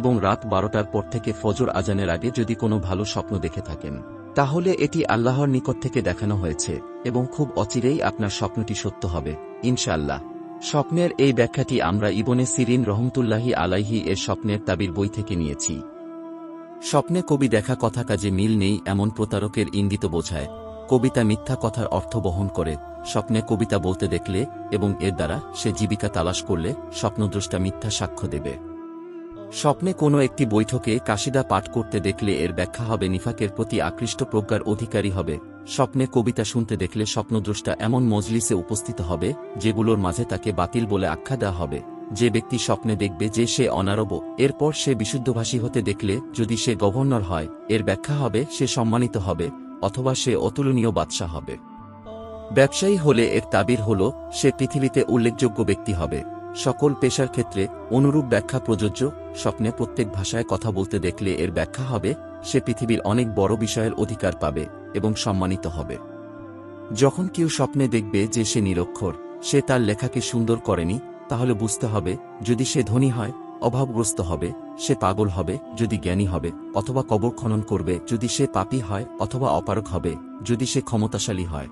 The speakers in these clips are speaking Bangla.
এবং রাত বারোটার পর থেকে ফজর আজানের আগে যদি কোনো ভালো স্বপ্ন দেখে থাকেন, তাহলে এটি আল্লাহর নিকট থেকে দেখানো হয়েছে এবং খুব অচিরেই আপনার স্বপ্নটি সত্য হবে, ইনশাআল্লাহ। স্বপ্নের এই ব্যাখ্যাটি আমরা ইবনে সিরিন রহমতুল্লাহি আলাইহি এর স্বপ্নের তাবির বই থেকে নিয়েছি। স্বপ্নে কবি দেখা কথা কাজে মিল নেই এমন প্রতারকের ইঙ্গিত বোঝায়। কবিতা মিথ্যা কথার অর্থ বহন করে। স্বপ্নে কবিতা বলতে দেখলে এবং এর দ্বারা সে জীবিকা তালাশ করলে স্বপ্নদ্রষ্টা মিথ্যা সাক্ষ্য দেবে। স্বপ্নে কোনো একটি বৈঠকে কাশিদা পাঠ করতে দেখলে এর ব্যাখ্যা হবে নিফাকের প্রতি আকৃষ্ট প্রজ্ঞার অধিকারী হবে। স্বপ্নে কবিতা শুনতে দেখলে স্বপ্নদ্রষ্টা এমন মজলিসে উপস্থিত হবে, যেগুলোর মাঝে তাকে বাতিল বলে আখ্যা দেওয়া হবে। যে ব্যক্তি স্বপ্নে দেখবে যে সে অনারব, এরপর সে বিশুদ্ধভাষী হতে দেখলে যদি সে গভর্নর হয়, এর ব্যাখ্যা হবে সে সম্মানিত হবে, অথবা সে অতুলনীয় বাদশাহ হবে। ব্যবসায়ী হলে এর তাবির হল, সে পৃথিবীতে উল্লেখযোগ্য ব্যক্তি হবে। সকল পেশার ক্ষেত্রে অনুরূপ ব্যাখ্যা প্রযোজ্য। স্বপ্নে প্রত্যেক ভাষায় কথা বলতে দেখলে এর ব্যাখ্যা হবে, সে পৃথিবীর অনেক বড় বিষয়ের অধিকার পাবে এবং সম্মানিত হবে। যখন কেউ স্বপ্নে দেখবে যে সে নিরক্ষর, সে তার লেখাকে সুন্দর করেনি, তাহলে বুঝতে হবে, যদি সে ধনী হয়, অভাবগ্রস্ত হবে, সে পাগল হবে, যদি জ্ঞানী হবে, অথবা কবর খনন করবে, যদি সে পাপী হয়, অথবা অপারক হবে, যদি সে ক্ষমতাশালী হয়।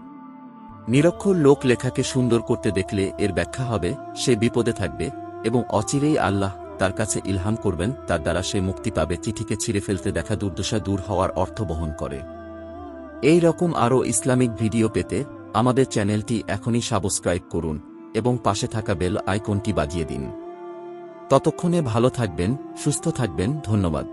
নিরক্ষর লোক লেখাকে সুন্দর করতে দেখলে এর ব্যাখ্যা হবে, সে বিপদে থাকবে এবং অচিরেই আল্লাহ তার কাছে ইলহাম করবেন, তার দ্বারা সে মুক্তি পাবে। চিঠিকে ছিঁড়ে ফেলতে দেখা দুর্দশা দূর হওয়ার অর্থ বহন করে। এই রকম আরও ইসলামিক ভিডিও পেতে আমাদের চ্যানেলটি এখনই সাবস্ক্রাইব করুন এবং পাশে থাকা বেল আইকনটি বাজিয়ে দিন। ততক্ষণে ভালো থাকবেন, সুস্থ থাকবেন, ধন্যবাদ।